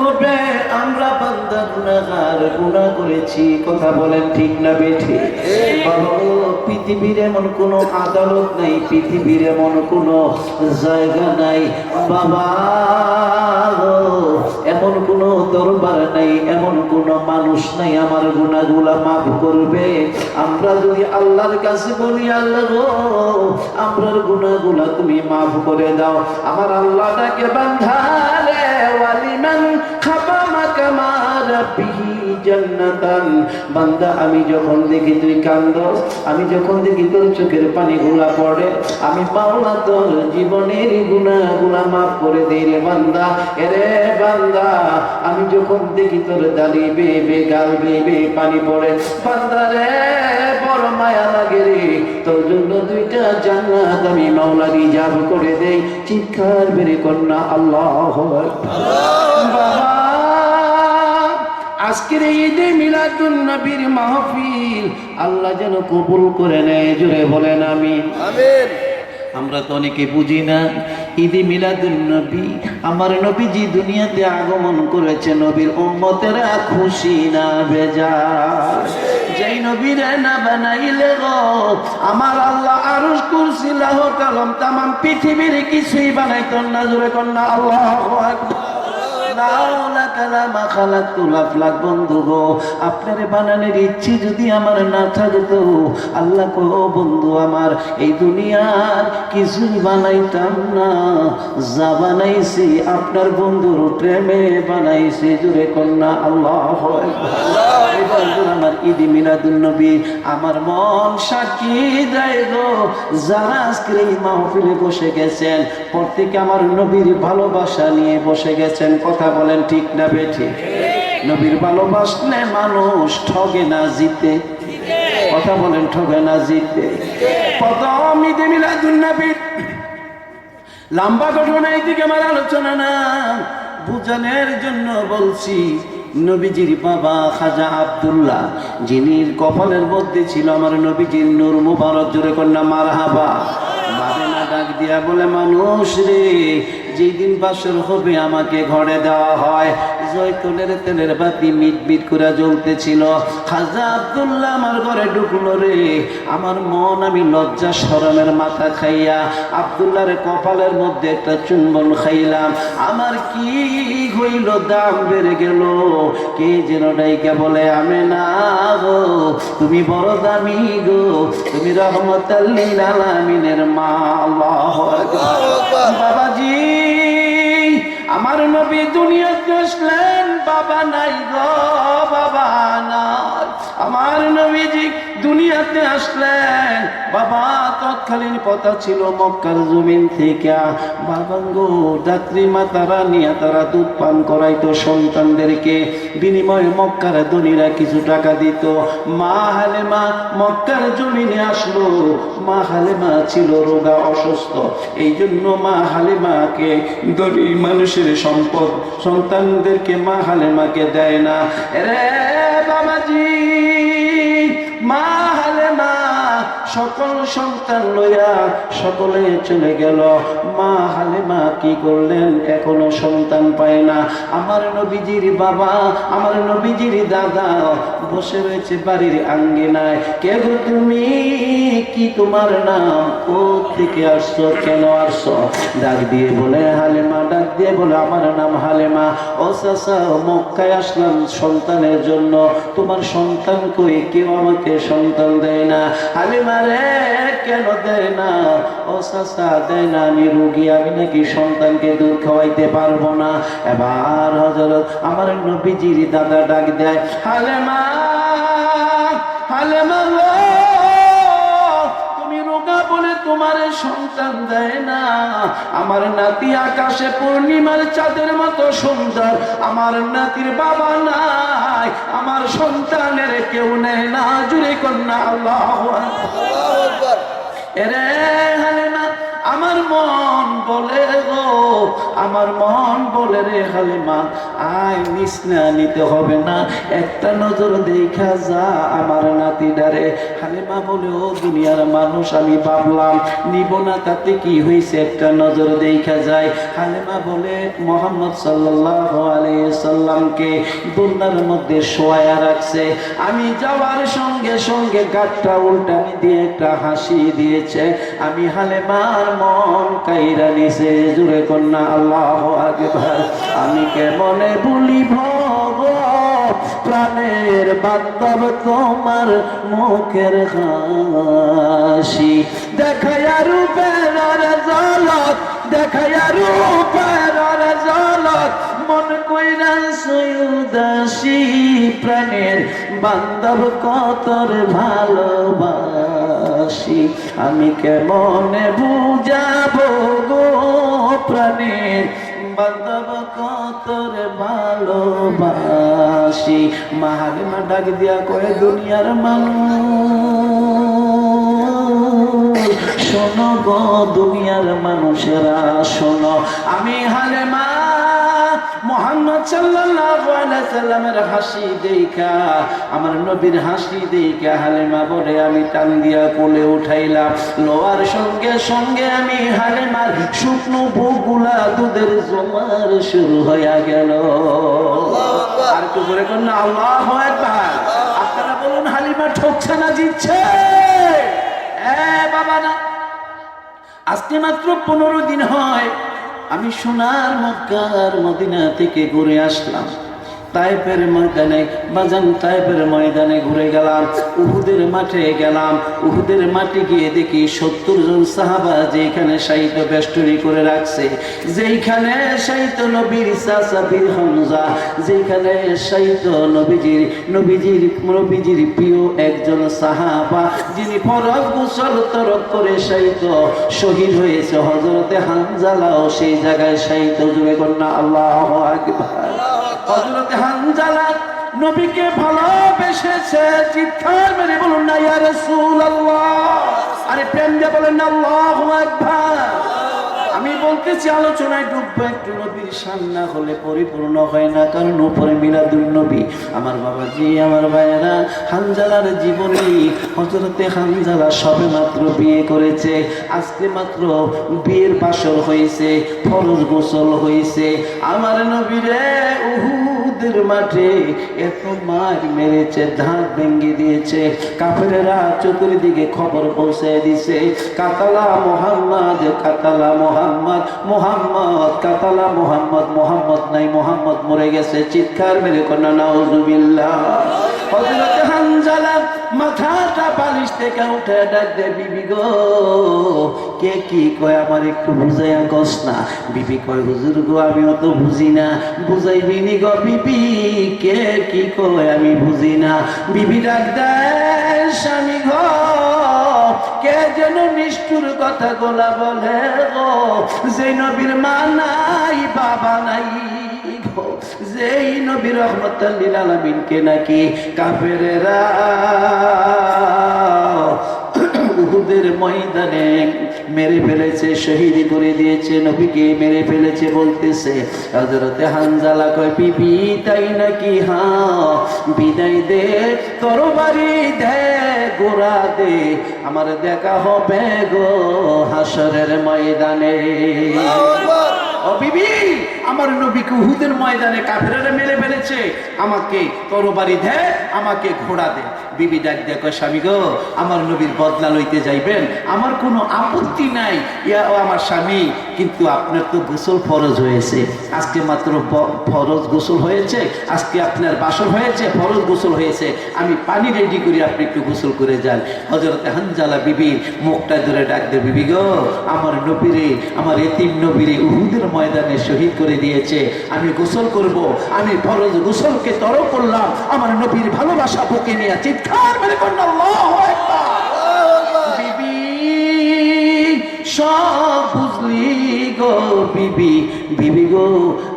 হবে। গুনাহগার করেছি, কথা বলেন ঠিক না বেঠে পৃথিবীর এমন কোনো আদালত নাই, পৃথিবীর এমন জায়গা নাই। বাবা এমন দরবার নাই, এমন কোনো মানুষ নাই, আমার গুনাহগুলা মাফ করবে। আমরা যদি আল্লাহর কাছে বলি, আল্লাহ গো, আমরার গুনাহগুলা তুমি মাফ করে দাও। আমার আল্লাহটাকে বান্ধালে ওয়ালিমান খাবা মাকামা জান্নাতান। বান্দা, আমি যখন দেখি তুই কান্দস আমি যখন দেখি তোর চোখের পানি গুলা পড়ে, আমি মাওলা তোর জীবনের মাফ করে দেই রে বান্দা। এরে বান্দা, আমি যখন দেখি তোর দালি গাল পানি পড়ে, বান্দা রে, বড় মায়া লাগে রে। তোর জন্য দুইটা জান্নাত আমি মাওলা রিজার্ভ করে দেই। চিৎকার বেরে কন্যা, আল্লাহ বাবা আজকের এই ঈদে মিলাদুন নবীর মাহফিল আল্লাহ যেন কবুল করে নেয় জুড়ে বলেন আমি আমিন। আমরা তো অনেকে বুঝি না ঈদে মিলাদুন নবী আমার নবীজি দুনিয়াতে আগমন করেছে নবীর উম্মতেরা খুশি না বেজা যেই নবীরে না বানাইলে গো আমার আল্লাহ আরশ কুরসি লাহ কালাম তামাম পৃথিবীর কিছুই বানাইতো না জুড়ে কন্যা আল্লাহ আপনার বন্ধুর প্রেমে বানাইছি জুড়ে কন্যা, আল্লাহ আমার ঈদি মিলাদুল নবী, আমার মন সাক্ষী দেয় গো। যারা আজকের এই মাহফিলে বসে গেছেন, প্রত্যেকে আমার নবীর ভালোবাসা নিয়ে বসে গেছেন, কথা বলেন ঠিক না বেঠি? নবীর ভালোবাসলে মানুষ ঠগে না জিতে। কথা বলেন ঠগে না জিতে। প্রথম লম্বা ঘটনা আমার আলোচনা না। জন্য বলছি, নবীজির বাবা খাজা আব্দুল্লাহ যিনি কপালের মধ্যে ছিল আমার নবীজির নূর মুবারক, জোরে কন্যা মারহাবা। বাবে না ডাক দিয়া বলে, মানুষ রে যেই দিন বাসর হবে আমাকে ঘরে দেওয়া হয়। জয়তুলের তেলের বাতি মিট মিট করে জ্বলতেছিল। খাজা আব্দুল্লাহ আমার ঘরে ঢুকলো রে। আমার মন আমি লজ্জা শরমের মাথা খাইয়া আব্দুল্লাহর কপালের মধ্যে একটা চুম্বন খাইলাম। আমার কি হইল দাম বেড়ে গেল। কে যেন ডাইকা বলে আমি না গো তুমি বড় দামি গো। তুমি রহমত আলামিনের মা আল্লাহ বাবাজি! আমার নবী দুনিয়াতে আসলেন, বাবা নাই গো, বাবা নাই। আমার নবীজি দুনিয়াতে আসলেন, বাবা তৎকালীন কথা ছিল মক্কার জমিন থেকে। বাবাঙ্গো দাত্রী মাতারা নিয়ে তারা দুধ পান করাইতো সন্তানদেরকে, বিনিময়ে মক্কার ধনীরা কিছু টাকা দিত। মা হালেমা মক্কার জমিনে আসলো, মা হালেমা ছিল রোগা অসুস্থ। এই জন্য মা হালেমাকে ধনী মানুষের সম্পদ সন্তানদেরকে মা হালেমাকে দেয় না। রে বাবাজি মা সকল সন্তান লইয়া সকলে চলে গেল। মা হালেমা কি করলেন? এখনও সন্তান পায় না। আমার নবীজির বাবা, আমার নবীজির দাদা বসে রয়েছে বাড়ির আঙ্গিনায়। কে গো তুমি? কি তোমার নাম? ও থেকে আসছো? কেন আসছো? ডাক দিয়ে বলে, হালেমা, ডাক দিয়ে বলে, আমার নাম হালেমা। ও চাচা মক্কায় আসলাম সন্তানের জন্য। তোমার সন্তান কই? কেউ আমাকে সন্তান দেয় না। হালিমা রে কেন দেয় না? ও চাচা, দেয় না, আমি রুগী, আমি নাকি সন্তানকে দুধ খাওয়াইতে পারব না। এবার হজরত আমার নবীজির দাদা ডাক দেয়, হালেমা হালেমা হালে তুমি তোমার সন্তান দেয় না। আমার নাতি আকাশে পূর্ণিমার চাঁদের মতো সুন্দর। আমার নাতির বাবা নাই আমার সন্তানের কেউ নেয় না। জুড়ে কন্যা আল্লাহ এরে আমার মন বলে গো আমার মন বলে রে হালিমা, আয় নিস না নিতে হবে না। একটা নজর দেখা যা আমার নাতি ডারে হালিমা বলে, ও দুনিয়ার মানুষ, আমি ভাবলাম, নিব না, তাতে কি হয়েছে একটা নজর দেখা যায়। হালিমা বলে, মোহাম্মদ সাল্লাহ সাল্লামকে দুনিয়ার মধ্যে শোয়া রাখছে। আমি যাওয়ার সঙ্গে সঙ্গে গাঠটা উল্টানি দিয়ে একটা হাসি দিয়েছে। আমি হালেমার মন কাইরা নিছে, জুড়ে কন্যা আল্লাহ আকবার। আমি কেমনে বলিব গো? প্রাণের বান্ধব তোমার মুখের হাসি। দেখায়া রূপের জলত দেখায়া রূপের জলত, মন কইরা সৈদাসী প্রাণের বান্ধব কতর ভালোবাসি। আমি কেমনে বুঝাবো গো? প্রাণের বান্ধব কতর ভালোবাসি। মাহালিমা ডাক দিয়া কয়ে, দুনিয়ার মানুষ, শোনো গো, দুনিয়ার মানুষেরা, শোনো। আমি হালে মা মোহাম্মদ সাল্লাল্লাহু আলাইহি সাল্লামের হাসি দেখা আমার নবীর হাসি দেখা হালেমা বলে আমি টান দিয়া কোলে উঠাইলাম। লোয়ার সঙ্গে সঙ্গে আমি হালেমার শুকনো বুকগুলা দুধের জমার শুরু হইয়া গেল। আর একটু করে কোন আল্লাহ একবার আপনারা বলুন হালিমা ঠকছে না জিতছে? এ বাবা না আজকে মাত্র পনেরো দিন হয়। আমি সোনার মক্কার মদিনা থেকে ঘুরে আসলাম। তাইপের ময়দানে, বাজান তাইপের ময়দানে ঘুরে গেলাম। উহুদের মাঠে গেলাম। উহুদের মাঠে গিয়ে দেখি সত্তর জন সাহাবা যেখানে সাহিত্য বেষ্টনী করে রাখছে। যেইখানে সাহিত্য নবীর সাসাবির হামজা সাহিত্য নবীজির নবীজির নবীজির প্রিয় একজন সাহাবা, যিনি গোসল তরক করে সাহিত্য শহীদ হয়েছে। হজরতে হানজালাও সেই জায়গায় সাহিত্য জুড়ে কন্যা, আল্লাহ আকবার। হানজালা নবীকে ভালোবেসেছে, চিৎকার মেরে বলুন না, ইয়া রাসূলুল্লাহ। আরে প্রেম দিয়ে বলেন না, আল্লাহু আকবার। আমি বলতেছি, আলোচনায় ডুববো একটু, নবীর সান্না হলে পরিপূর্ণ হয় না, কারণ উপরে মিলাদুল নবী। আমার বাবাজি, আমার ভাইয়েরা, হানজালার জীবনী হজরতে হানজালা সবে মাত্র বিয়ে করেছে। আজকে মাত্র বিয়ের বাসর হয়েছে ফরজ গোসল হয়েছে আমার নবীরে উহুদের মাঠে এত মার মেরেছে ধান ভেঙে দিয়েছে। কাফেরেরা চতুর্দিকে খবর পৌঁছে দিছে কাতালা মোহাম্মদ কাতালা মোহাম্মদ মোহাম্মদ, কাতালা মোহাম্মদ মোহাম্মদ নাই, মোহাম্মদ মরে গেছে। চিৎকার মেরে কন্যা, নাউজুবিল্লাহ। হজরত হানজালা মাথাটা বালিশ থেকে উঠে ডাক দে, বিবি গো, কে কি কয় আমার একটু বুঝাইয়া কস না? বিবি কয়, হুজুর গো আমি অত বুঝি না। বুঝাইবি নি গো, বিবি, কে কি কয় আমি বুঝি না? বিবি ডাক দেয় স্বামী গো, কে যেন নিষ্ঠুর কথা গোলা বলে গো? যে নবীর মা নাই, বাবা নাই। যেই নবী রহমতাল্লিল আলামিনকে নাকি উহুদের ময়দানে মেরে ফেলেছে, শহীদ করে দিয়েছে, নবীকে মেরে ফেলেছে বলতেছে। হজরতে হানজালা কয় পিপি তাই নাকি? হা, বিদায় দে, তরবারি দে, গোড়া দে, আমার দেখা হবে গো হাসরের ময়দানে। আমার নবীকে উহুদের ময়দানে কাফেরেরা মেরে ফেলেছে। আমাকে তরবারি দে, আমাকে ঘোড়া দে। বিবি ডাক দেখো স্বামী গো, আমার নবীর বদলা লইতে যাইবেন? আমার কোনো আপত্তি নাই। ইয়া আমার স্বামী, কিন্তু আপনার তো গোসল ফরজ হয়েছে। আজকে মাত্র ফরজ গোসল হয়েছে। আজকে আপনার বাসন হয়েছে, ফরজ গোসল হয়েছে। আমি পানি রেডি করি, আপনি একটু গোসল করে যান। হজরত হানজালা বিবির মুখটা ধরে ডাক দে বিবি গো, আমার নবীরে, আমার এতিম নবীরে উহুদের ময়দানে শহীদ করে দিয়েছে। আমি গোসল করব, আমি ফরজ গোসলকে তর করলাম। আমার নবীর ভালোবাসা বুকে নিয়ে চিৎকার মেরে বিবি, সব বুঝলি গো বিবি। বিবি গো,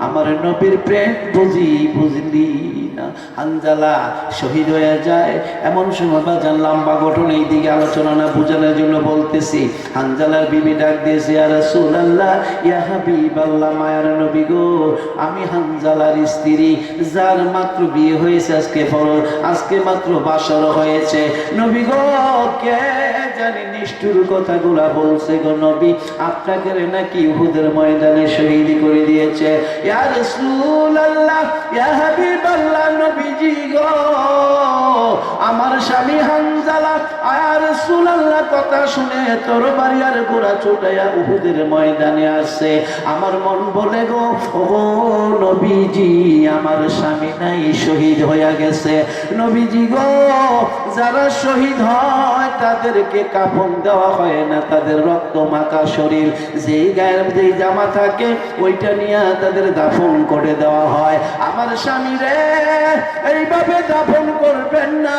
আমার নবীর প্রেম বুঝি, বুঝলি হানজালা শহীদ হয়ে যায়। এমন সময় বাজান লম্বা গঠন, এই দিকে আলোচনা না বোঝানোর জন্য বলতেছি, হানজালার বিবি ডাক দিয়েছে আর রাসূলুল্লাহ, ইয়া হাবিবাল্লাহ, মায়ার নবী গো, আমি হানজালার স্ত্রী, যার মাত্র বিয়ে হয়েছে আজকে ফরজ, আজকে মাত্র বাসর হয়েছে। নবী গো, কে জানি নিষ্ঠুর কথাগুলা বলছে গো নবী, আপনাকে নাকি উহুদের ময়দানে শহীদ করে দিয়েছে। ইয়া রাসূলুল্লাহ, ইয়া হাবিবাল্লাহ নবীজি গো, আমার স্বামী হানজালা আর রাসূলুল্লাহ কথা শুনে তোর বাড়ি আর গোড়া চোটাইয়া উহুদের ময়দানে আসে। আমার মন বলে গো, ও নবীজি, আমার স্বামী নাই, শহীদ হইয়া গেছে। নবীজি গো যারা শহীদ হয়, তাদেরকে কাফন দেওয়া হয় না। তাদের রক্ত মাখা শরীর, যেই গায়ের যেই জামা থাকে, ওইটা নিয়ে তাদের দাফন করে দেওয়া হয়। আমার স্বামী রে, এইভাবে দাফন করবেন না।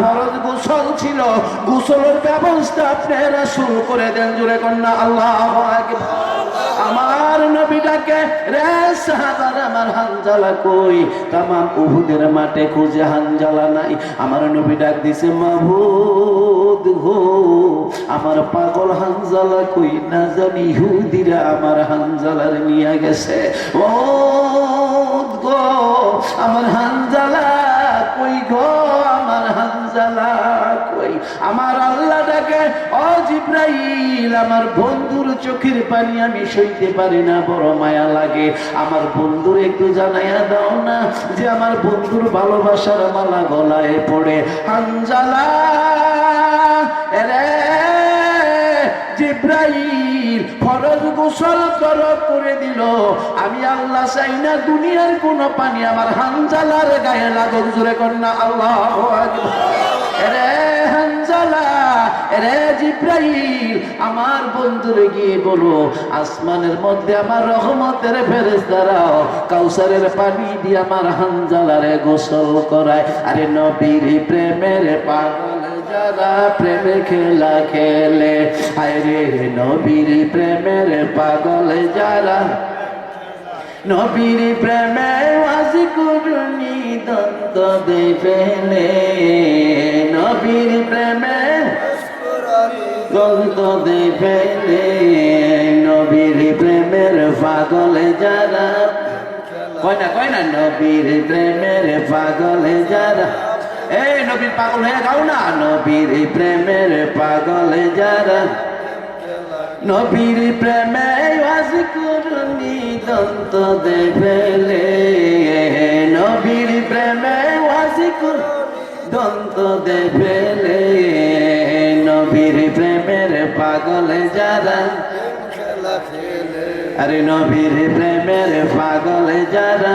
ফরজ গোসল ছিল, গোসলের ব্যবস্থা আপনারা শুরু করে দেন। জুড়ে কন্যা, আল্লাহ আমার নবীটাকে রে সাহাবার আমার হানজালা কই? তামাম উহুদের মাঠে খুঁজে হানজালা নাই। আমার নবী ডাক দিছে মাহবুদ হো আমার পাগল হানজালা কই? না জানি ইহুদিরা আমার হানজালার নিয়ে গেছে। ও গো, আমার হানজালা কই গো? আমার হানজালা আমার আল্লাহটাকে ও জিব্রাইল, আমার বন্ধুর চোখের পানি আমি সইতে পারি না, বড় মায়া লাগে। আমার বন্ধুর একটু জানাইয়া দাও না যে আমার বন্ধুর ভালোবাসার মালা গলায় পড়ে। হানজালা জিব্রাইল, ফরজ গোসল কর, করে দিল। আমি আল্লাহ চাই না দুনিয়ার কোন পানি, আমার হানজালার গায়ে লাগুক। জোরে কন্যা আল্লাহ রে আমার বন্ধুরে গিয়ে বলো, আসমানের মধ্যে আমার রহমতের ফেরেস দ্বারাও কাউসারের পানি দিয়ে আমার হানজালারে গোসল করায়। আরে নবীর প্রেমের পাগল যারা প্রেমে খেলা খেলে, হায় রে নবীর প্রেমের পাগল যারা। নবীর প্রেমে ওয়াজি করুনি দন্ত দেবেলে নবীর প্রেমে দন্ত দেবেলে নবীর প্রেমের পাগল যারা। কয় না কয় না, নবীর প্রেমের পাগল যারা। এই নবীর পাগল হয়ে গাও না। নবীর প্রেমের পাগল যারা। নবীর প্রেমে করুনি দন্ত দেবেলে নবীর প্রেমে ওয়াজ কর দন্ত দেবেলে নবীর প্রেমের পাগল যারা। আরে নবীর প্রেমের পাগল যারা।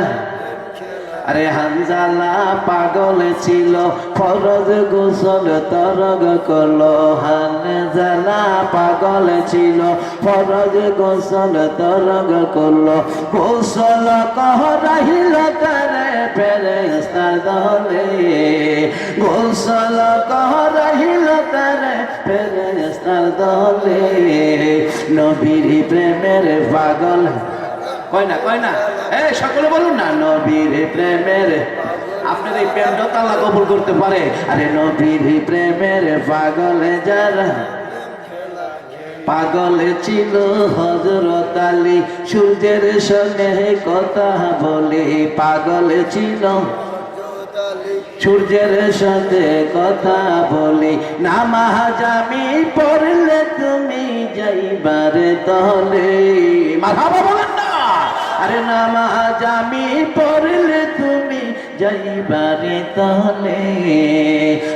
আরে হানজালা পাগল ছিল, ফরজ গোসল তরগ করল। হানজালা পাগল ছিল, ফরজ গোসল তরগ করল। গোসল কহ রহিল তারে ফেরেস্তা দলে। গোসল কহ রহিল তারে ফেরেস্তা দলে। নবীর প্রেমের পাগল কয় না কয় না? সকলে বলুন না, নবীর প্রেমের, আপনার এই কবুল করতে পারে। আরে নবীর প্রেমের পাগল যারা ছিল হজরত আলী। সূর্যের সঙ্গে কথা বলে, পাগল ছিল। সূর্যের সাথে কথা বলি, নামাজ পড়লে তুমি যাইবারে মারহাবা বলেন। না আরে নামাজ আমি পড়লে তুমি যাইবারে দলে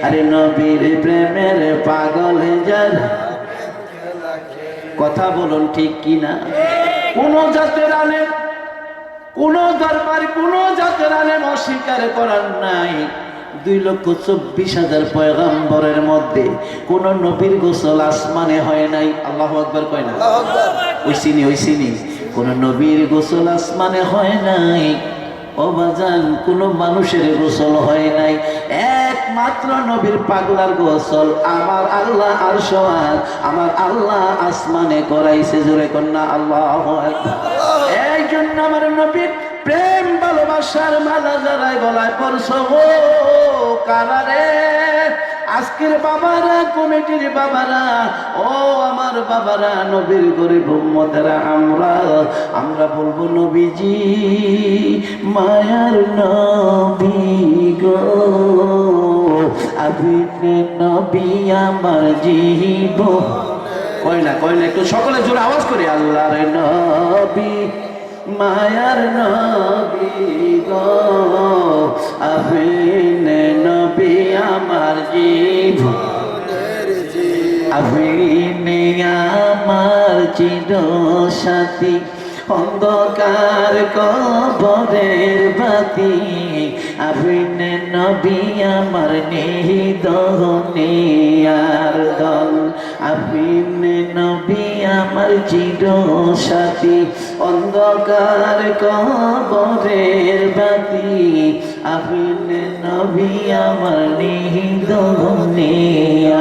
আরে নবীর প্রেমের পাগল যারা কথা বলুন ঠিক কিনা? কোন জাতের আলেম কোন দরবার কোন জাতের আলেম অস্বীকার করার নাই। দুই লক্ষ চব্বিশ হাজার পয়গাম্বরের মধ্যে কোন নবীর গোসল আসমানে হয় নাই। আল্লাহ আকবর কয় না? ওই চিনি ওই চিনি কোন নবীর গোসল আসমানে হয় নাই, অবাজান কোন মানুষের গোসল হয় নাই। একমাত্র নবীর পাগলার গোসল আমার আল্লাহ আর সোয়ার আমার আল্লাহ আসমানে করাইছে জোরে কন্যা, আল্লাহ এই জন্য আমার নবীর প্রেম, ভালোবাসার মালা যারাই গলায় গো কারারে আজকের বাবারা, কমিটির বাবারা, ও আমার বাবারা, নবীর গরিব উম্মতেরা, আমরা আমরা বলব নবীজি, মায়ার নবী গো। আবিনে নবী আমার জীব। কয় না কয় না, একটু সকলে জোরে আওয়াজ করি, আল্লাহর নবী, মায়ার নবী গো। আবিনে আমার আমার চির সাথী অন্ধকার কবরের বাতি। আবিনে নবী আমার নিদনে আর দল। আবিনে নবী আমার চির সাথী। অন্ধকার কবরের বাতি। আবিনে নবী আমার নিদনে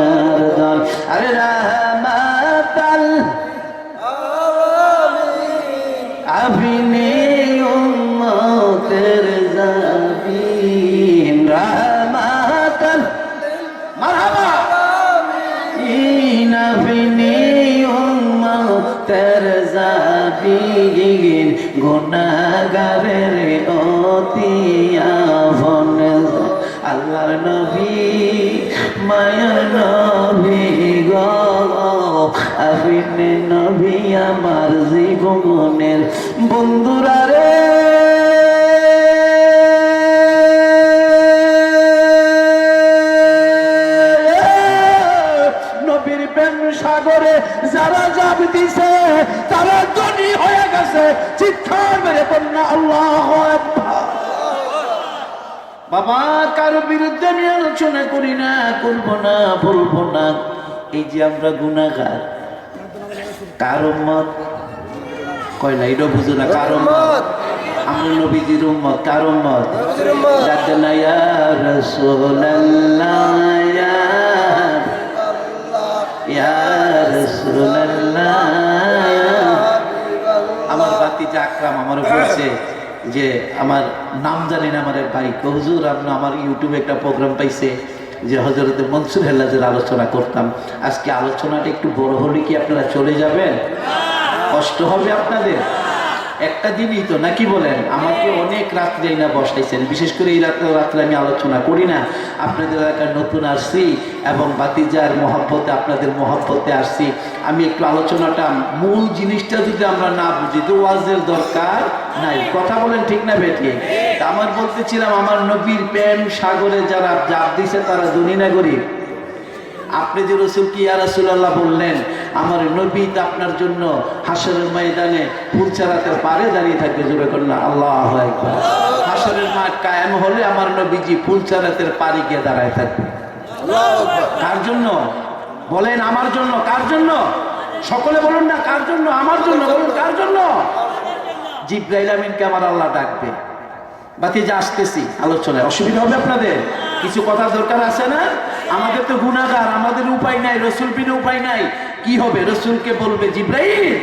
আর দল। আরে রাহমাতাল আবিনে উম্মতের জাবিন গুণাগারের অতি আভন আল্লাহর নবী, মায়ার নবী গো নবী আমার জীবনের বন্ধুরা রে। মেরে আল্লাহ বাবা কারও বিরুদ্ধে আমি আলোচনা করি না করব না বলব না। এই যে আমরা গুণাগার কারও মত কয় না এটা বুঝো না কারও মত আমরা নবীজির উম্মত কারও মত ডাকতে না ইয়া রাসূলুল্লাহ ইয়া বাতিজা আকরাম আমার বলছে যে আমার নাম জানি না আমার ভাই হুজুর আপনি আমার ইউটিউবে একটা প্রোগ্রাম পাইছে যে হজরতে মনসুর হেল্লাজের আলোচনা করতাম। আজকে আলোচনাটা একটু বড় হলে কি আপনারা চলে যাবেন? কষ্ট হবে আপনাদের? একটা দিনই তো নাকি বলেন? আমাকে অনেক রাত্রে না বসাইছেন। বিশেষ করে এই রাত্রে রাত্রে আমি আলোচনা করি না। আপনাদের এলাকার নতুন আসছি এবং বাতিজার মহব্বতে আপনাদের মহব্বতে আসছি। আমি একটু আলোচনাটা মূল জিনিসটা যদি আমরা না বুঝি তো ওয়াজের দরকার নাই। কথা বলেন ঠিক না বেটি তা আমার বলতেছিলাম আমার নবীর প্রেম সাগরে যারা জাপ দিছে তারা ধনী না গরিব? আপনি যে রসুল কি ইয়া রাসূলুল্লাহ বললেন আমার নবী তো আপনার জন্য হাসরের ময়দানে পুলচারাতে পারে দাঁড়িয়ে থাকবে জোরে কন্যা আল্লাহ একবার হাসরের মাঠ কায়েম হলে আমার নবীজি পুলচারাতের পাড়ি গিয়ে দাঁড়ায় থাকবে। কার জন্য? বলেন আমার জন্য কার জন্য? সকলে বলুন না কার জন্য? আমার জন্য বলুন কার জন্য? জিব্রাইল আমিনকে আমার আল্লাহ ডাকবে। বাতি যা আসতেছি আলোচনায়। অসুবিধা হবে আপনাদের? কিছু কথা দরকার আছে না? আমাদের তো গুণাগার আমাদের উপায় নাই রসুল বিনে উপায় নাই। কি হবে? রসুলকে বলবে জিব্রাইল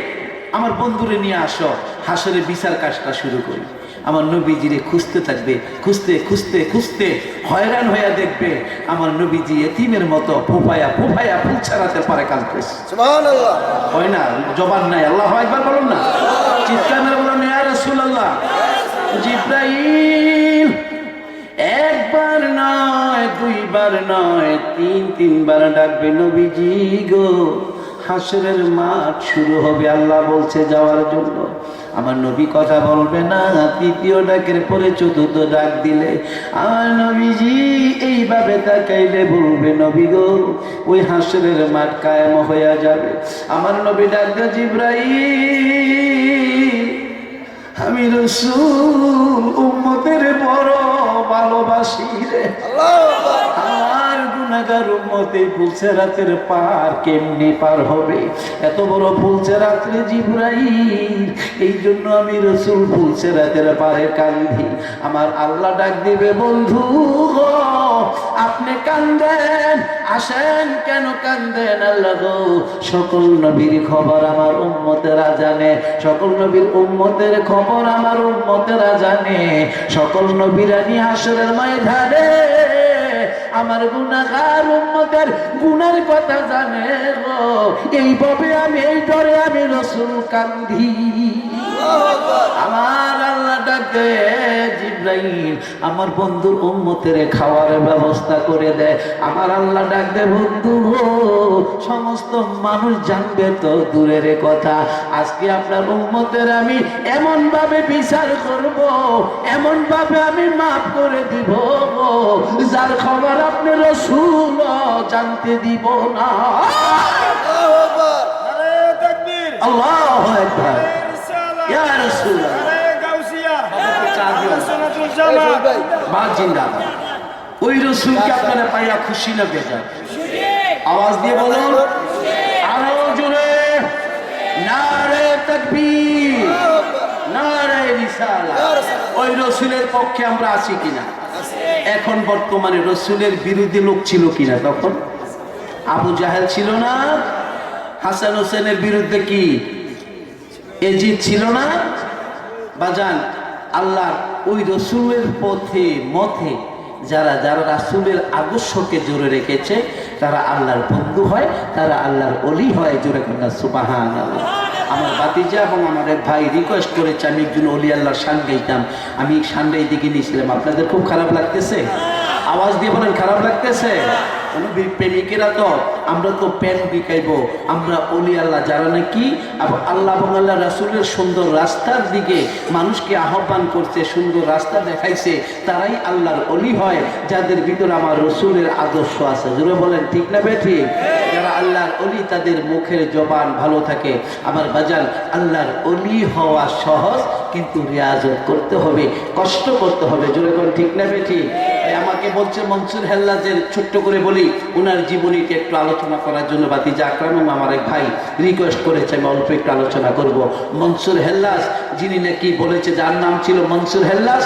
আমার বন্ধুরে নিয়ে আসো। হাসরে বিচার কাজটা শুরু করি। আমার নবীজিরে খুঁজতে থাকবে খুঁজতে খুঁজতে খুঁজতে হয়রান হইয়া দেখবে আমার নবীজি এতিমের মতো ফুফায়া ফুফায়া ফুল ছাড়াতে পারে সুবহানাল্লাহ। হয় না? জবান নাই। আল্লাহ একবার বলুন না। চিৎকার মেরে বলুন ইয়া রাসূলুল্লাহ জিব্রাইল একবার নয় দুইবার নয় তিন তিনবার ডাকবে নবীজি গো। হাসরের মাঠ শুরু হবে, আল্লাহ বলছে যাওয়ার জন্য। আমার নবী কথা বলবে না, তৃতীয় ডাকের পরে চতুর্থ ডাক দিলে আমার নবীজি, এইভাবে তাকাইলে বলবে নবী গো, ওই হাসরের মাঠ কায়েম হইয়া যাবে। আমার নবী ডাকবে জিব্রাইল, আমি রসুল, উম্মতের বড় ভালোবাসি রে। আল্লাহু পার পার হবে? এত বড় ফুলছে রাত্রে জিব্রাইল, এই জন্য আমি রসুল ফুলছে রাতের পারে কান্দি। আমার আল্লাহ ডাক দিবে, বন্ধু আপনি কান্দেন, আসেন কেন কান্দেন আল্লাহ সকল নবীর খবর আমার উম্মতেরা জানে, সকল নবীর উম্মতের খবর আমার উম্মতেরা জানে। সকল নবীরা নিয়ে হাসরের ময়দানে আমার গুনাগার উম্মতের গুনার কথা জানে গো। এইভাবে আমি এই ডরে আমি রসুল কান্দি। আমার আল্লাহ ডাকে জিব্রাইল আমার বন্ধুর উম্মতের খাওয়ার ব্যবস্থা করে দেয়। আমার আল্লাহ ডাক দে বন্ধু সমস্ত মানুষ জানবে তো দূরের কথা। আজকে আপনার উম্মতের আমি এমন ভাবে বিচার করব এমন ভাবে আমি মাফ করে দিব যার খবর আপনি রসুল জানতে দিব না। আল্লাহ একবার ইয়া রাসূলুল্লাহ আরে গাউসিয়া চা দিও বা জিন্দাবাদ ওই রসুলকে আপনারা পাইয়া খুশি না বেজার আওয়াজ দিয়ে বলুন। আরও জোরে। নারে তাকবীর। নারে রিসালা। ওই রসুলের পক্ষে আমরা আছি কিনা? এখন বর্তমানে রসুলের বিরোধী লোক ছিল কিনা তখন? আবু জাহেল ছিল না? হাসান হোসেনের বিরুদ্ধে কি? এজিদ ছিল না? বাজান আল্লাহ ওই রসুলের পথে, মথে যারা যারা রাসুলের আদর্শকে জোরে রেখেছে, তারা আল্লাহর বন্ধু হয়, তারা আল্লাহর অলি হয়, জোরে কন্যা সুবাহান আমার বাতিজা এবং আমার ভাই রিকোয়েস্ট করেছে, আমি একজন অলি আল্লাহর গাইতাম। আমি শানটাই দিকে নিয়েছিলাম। আপনাদের খুব খারাপ লাগতেছে? আওয়াজ দিয়ে বলেন, খারাপ লাগতেছে? বি- প্রেমিকেরা তো, আমরা তো প্যান বিকাইব আমরা অলি আল্লাহ, যারা নাকি? আল্লাহ আল্লাহ রাসুলের সুন্দর রাস্তার দিকে মানুষকে আহ্বান করছে, সুন্দর রাস্তা দেখাইছে, তারাই আল্লাহর অলি হয়, যাদের ভিতরে আমার রসুলের আদর্শ আছে। জুড়ে বলেন, ঠিক না বে ঠিক? যারা আল্লাহর অলি, তাদের মুখের জবান ভালো থাকে। আমার বাজান, আল্লাহর অলি হওয়া সহজ, কিন্তু রিয়াজত করতে হবে, কষ্ট করতে হবে। জোরে কোন ঠিক না বে এই আমাকে বলছে, মনসুর হেল্লাজের ছোট্ট করে বলি ওনার জীবনীকে একটু আলোচনা করার জন্য বাতিজা আকরাম আমার এক ভাই রিকোয়েস্ট করেছে, আমি অল্প একটু আলোচনা করব। মনসুর হেল্লাস যিনি নাকি বলেছে, যার নাম ছিল মনসুর হেল্লাস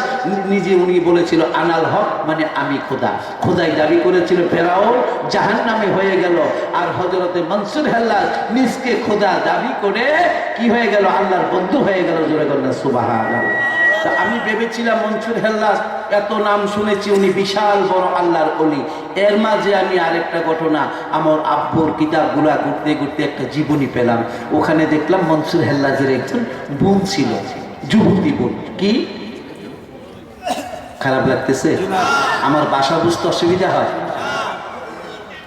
নিজে উনি বলেছিল, আনাল হক মানে আমি খোদা। খোদাই দাবি করেছিল ফেরাও জাহান নামে হয়ে গেল। আর হজরতে মনসুর হেল্লাস নিজকে খোদা দাবি করে কি হয়ে গেল? আল্লাহর বন্ধু হয়ে গেল, জোরে করলেন সুবাহ আমি ভেবেছিলাম, মনসুর হেল্লাস এত নাম শুনেছি উনি বিশাল বড় আল্লাহর অলি এর মাঝে আমি আরেকটা ঘটনা, আমার আব্বুর কিতাবগুলা ঘুরতে ঘুরতে একটা জীবনী পেলাম। ওখানে দেখলাম মনসুর হেল্লাজের একজন বোন ছিল, যুবতী বোন। কি? খারাপ লাগতেছে? আমার বাসা বুঝতে অসুবিধা হয়।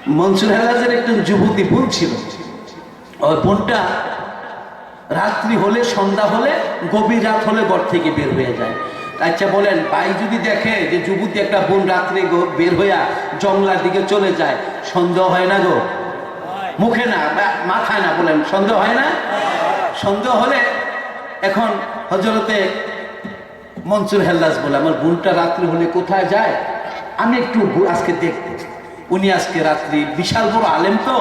মনসুর হেল্লাজের একজন যুবতী বোন ছিল। ওই বোনটা রাত্রি হলে, সন্ধ্যা হলে, গভীর রাত হলে ঘর থেকে বের হয়ে যায়। আচ্ছা বলেন, ভাই যদি দেখে যে যুবতী একটা বোন রাত্রে বের হইয়া জংলার দিকে চলে যায়, সন্দেহ হয় না গো? মুখে না মাথায় না বলেন, সন্দেহ হয় না? সন্দেহ হলে এখন হজরতে মনসুর হেল্লাস বলে, আমার বোনটা রাত্রি হলে কোথায় যায়? আমি একটু আজকে দেখতে। উনি আজকে রাত্রি, বিশাল বড় আলেম তো।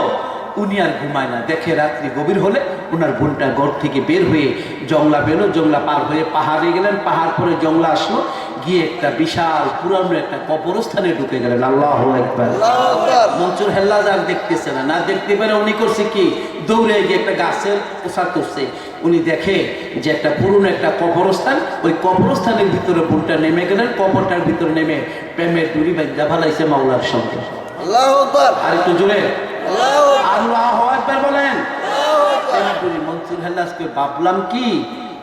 উনি আর ঘুমায় না। দেখে রাত্রি গভীর হলে ওনার বোনটা ঘর থেকে বের হয়ে জংলা বেরো জংলা পার হয়ে পাহাড়ে গেলেন। পাহাড় পরে জংলা আসলো গিয়ে একটা বিশাল পুরানো একটা কবরস্থানে ঢুকে গেলেন। আল্লাহ একবার মঞ্চুর হেল্লাজ আর দেখতেছে না। না দেখতে পেরে উনি করছে কি? দৌড়ে গিয়ে একটা গাছের পোশাক করছে। উনি দেখে যে একটা পুরনো একটা কবরস্থান ওই কবরস্থানের ভিতরে বোনটা নেমে গেলেন। কবরটার ভিতরে নেমে প্রেমের দড়ি বান্ধা ভালাইছে মাওলার সঙ্গে। আল্লাহ আর একটু জোরে। আল্লাহ একবার বলেন। মনসুর হেল্লাজকে ভাবলাম কি?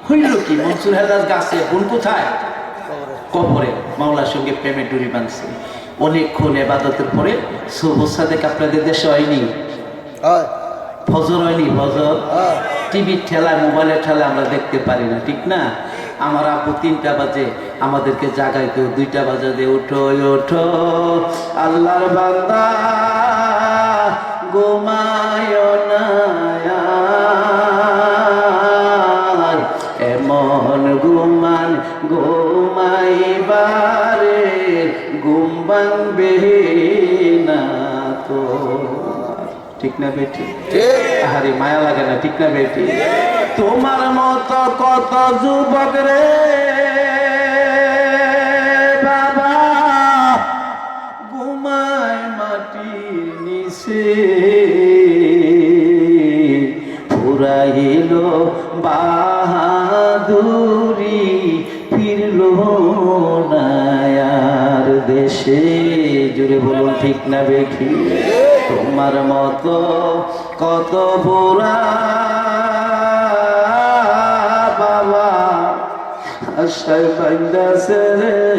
হইল কি? মনসুর হেল্লাজ গাছে বোন কোথায়? কবরে। মাওলার সঙ্গে প্রেমের ডুরি বাঁধছে। অনেকক্ষণ এবাদতের পরে সবুজ সাদেক আপনাদের দেশে হয়নি? ফজর হয়নি? ফজর। টিভির ঠেলায় মোবাইলের ঠেলায় আমরা দেখতে পারি না ঠিক না? আমার আপু তিনটা বাজে আমাদেরকে জাগাইতো দুইটা বাজে দিয়ে উঠো ওঠো আল্লাহর বান্দা। গোমায় না। এমন গুমান ঘুমাইবারে ঘুম ভাঙবে না ঠিক না বেটি? আহারে, মায়া লাগে না, ঠিক না বেটি? তোমার মতো কত যুবক রে। নিচে ফুরাইল বাহাদুরি, ফিরল নায়ার দেশে। জুড়ে বলুন, ঠিক না বেঠি? তোমার মতো কত বুড়া বাবা, আশায় বাইন্দাছে রে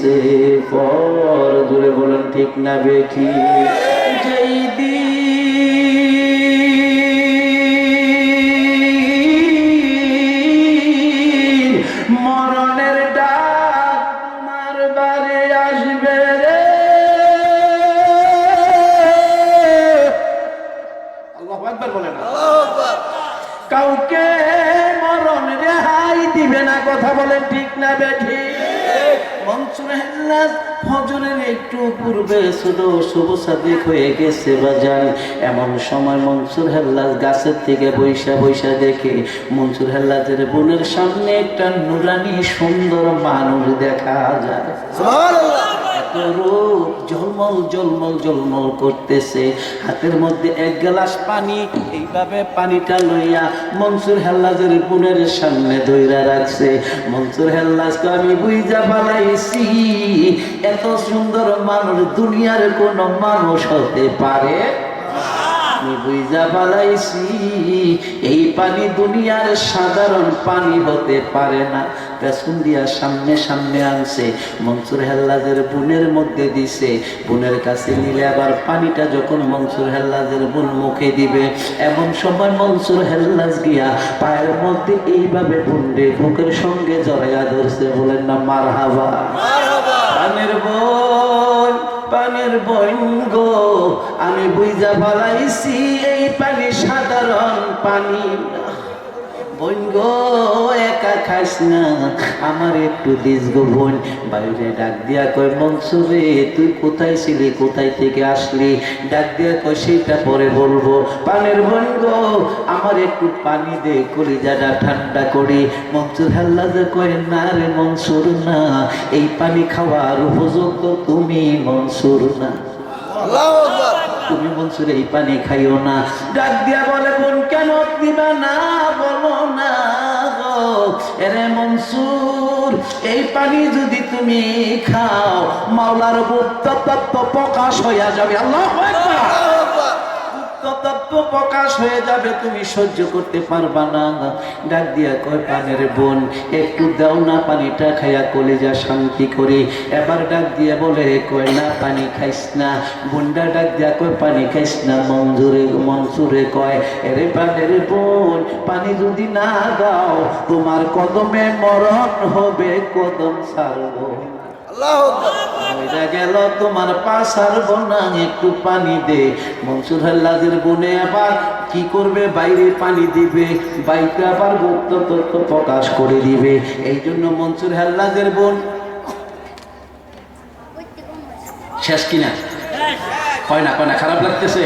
দিছে পর দূরে বলেন ঠিক না বেঠি। যেই একটু পূর্বে শুধু শুভ সাদিক হয়ে গেছে বাজান। এমন সময় মনসুর হেল্লাস গাছের থেকে বৈশা বৈশা দেখে মনসুর হেল্লাসের বোনের সামনে একটা নুরানি সুন্দর মানুষ দেখা যায়। রূপ করতেছে। হাতের মধ্যে এক গ্লাস পানি, এইভাবে পানিটা লইয়া মনসুর হেল্লাজের বোনের সামনে ধৈরা রাখছে। মনসুর হেল্লাজকে আমি বুঝা বানাইছি। এত সুন্দর মানুষ, দুনিয়ার কোন মানুষ হতে পারে? আমি বুঝা পালাইছি এই পানি দুনিয়ার সাধারণ পানি হতে পারে না। পেছন দিয়া সামনে সামনে আনছে মনসুর হেল্লাজের বুনের মধ্যে দিছে। বুনের কাছে নিলে আবার পানিটা যখন মনসুর হেল্লাজের বুন মুখে দিবে এমন সময় মনসুর হেল্লাজ গিয়া পায়ের মধ্যে এইভাবে বুনরে বুকের সঙ্গে জড়াইয়া ধরছে বলেন না মার হাবা বোন পানের বঙ্গ আমি বুঝা ভালাইছি এই পানি সাধারণ পানি। বোন গো একা খাস না। আমার একটু দিস গো বোন বাইরে ডাক দিয়া কয় মনসুরে তুই কোথায় ছিলি কোথায় থেকে আসলি? ডাক দিয়া কয় সেটা পরে বলব। পানের বোন গো আমার একটু পানি দে কলিজাটা ঠান্ডা করি। মনসুর হাল্লাজে কয় না রে মনসুর না এই পানি খাওয়ার উপযুক্ত তুমি মনসুর না। তুমি মনসুর এই পানি খাইও না। ডাক দিয়া বলে বোন কেন দিবা না? এরে মনসুর এই পানি যদি তুমি খাও মাওলার গুপ্ত তত্ত্ব প্রকাশ হইয়া যাবে। আল্লাহ তত্ত্ব প্রকাশ হয়ে যাবে, তুমি সহ্য করতে পারবা না। ডাক দিয়া কয় পানের বোন, একটু দাও না পানিটা খাইয়া শান্তি করে। এবার ডাক দিয়া বলে, কয়, না, পানি খাইস না। বোনটা ডাক দিয়া কয়, পানি খাইস না, মঞ্জুরে, মনসুরে কয়, এরে পানের বোন, পানি যদি না দাও, তোমার কদমে মরণ হবে, কদম ছাড়বো। গেল তোমার বন্যা একটু পানি দে। মনসুর হাল্লাদের বনে আবার কি করবে? বাইরে পানি দিবে। বাইকে আবার গুপ্ত তথ্য প্রকাশ করে দিবে। এই জন্য মনসুর হাল্লাদের বোন শেষ কিনা? কয় না কয় না, খারাপ লাগতেছে।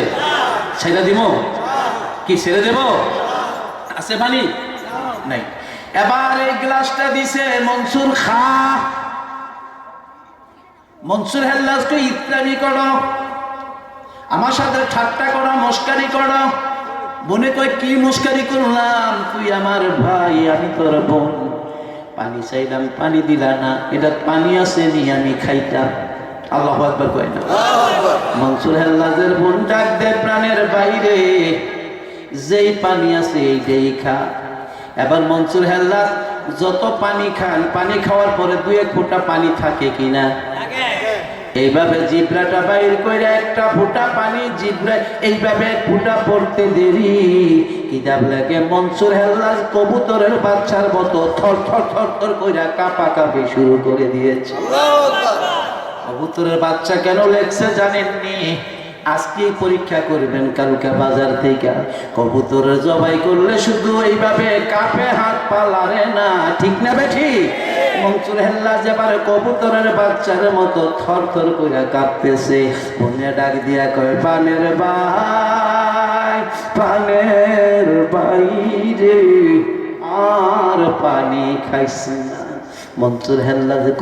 ছেড়ে দিব? কি, ছেড়ে দেব? আছে পানি? নাই। এবার এই গ্লাসটা দিছে মনসুর খা। মনসুর হেল্লাসকে ইত্যাদি করো। আমার সাথে ঠাট্টা করো মস্কারি করো। বনে কয়, কি মস্কারি করলাম তুই আমার ভাই, আমি তোর বোন। পানি চাইলাম, পানি দিলা না, এটা পানি আছে নি, আমি খাইতাম। আল্লাহ একবার কয় না। মনসুর হেল্লাজের বোন ডাক দে প্রাণের বাইরে, যেই পানি আছে এইটাই খা। এবার মনসুর হেল্লাস যত পানি খান, পানি খাওয়ার পরে দুই এক ফোঁটা পানি থাকে কিনা? এইভাবে জিব্রাটা বাইর করে একটা ফোঁটা পানি, জিব্রা এইভাবে এক ফোঁটা পড়তে দেরি। কিতাব লাগে? মনসুর হেল্লাস কবুতরের বাচ্চার মতো থর থর থর থর কইরা কাপা কাপি শুরু করে দিয়েছে। কবুতরের বাচ্চা কেন লেখছে জানেননি? আজকে পরীক্ষা করবেন কালকে বাজার থেকে। কবুতর জবাই করলে শুধু এইভাবে কাপে, হাত পা লারে না। ঠিক না বে ঠিক মনসুর হেল্লা যেবার কবুতরের বাচ্চার মতো থর থর করে ডাক দিয়া কয় পানের পানের বাইরে আর পানি খাইছে না।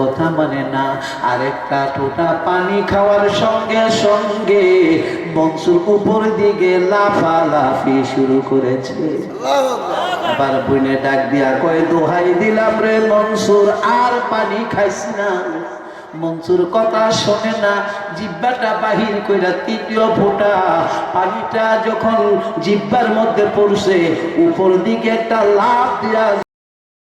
কথা মানে না, আরেকটা টোটা পানি খাওয়ার সঙ্গে সঙ্গে মনসুর উপর দিকে লাফালাফি শুরু করেছে। আবার বইনে ডাক দিয়া কয়, দোহাই দিলাম রে মনসুর, আর পানি খাইস না মনসুর কথা শোনে না জিব্বাটা বাহির কইরা তৃতীয় ফোঁটা, পানিটা যখন জিব্বার মধ্যে পড়ছে, উপর দিকে একটা লাভ দিয়া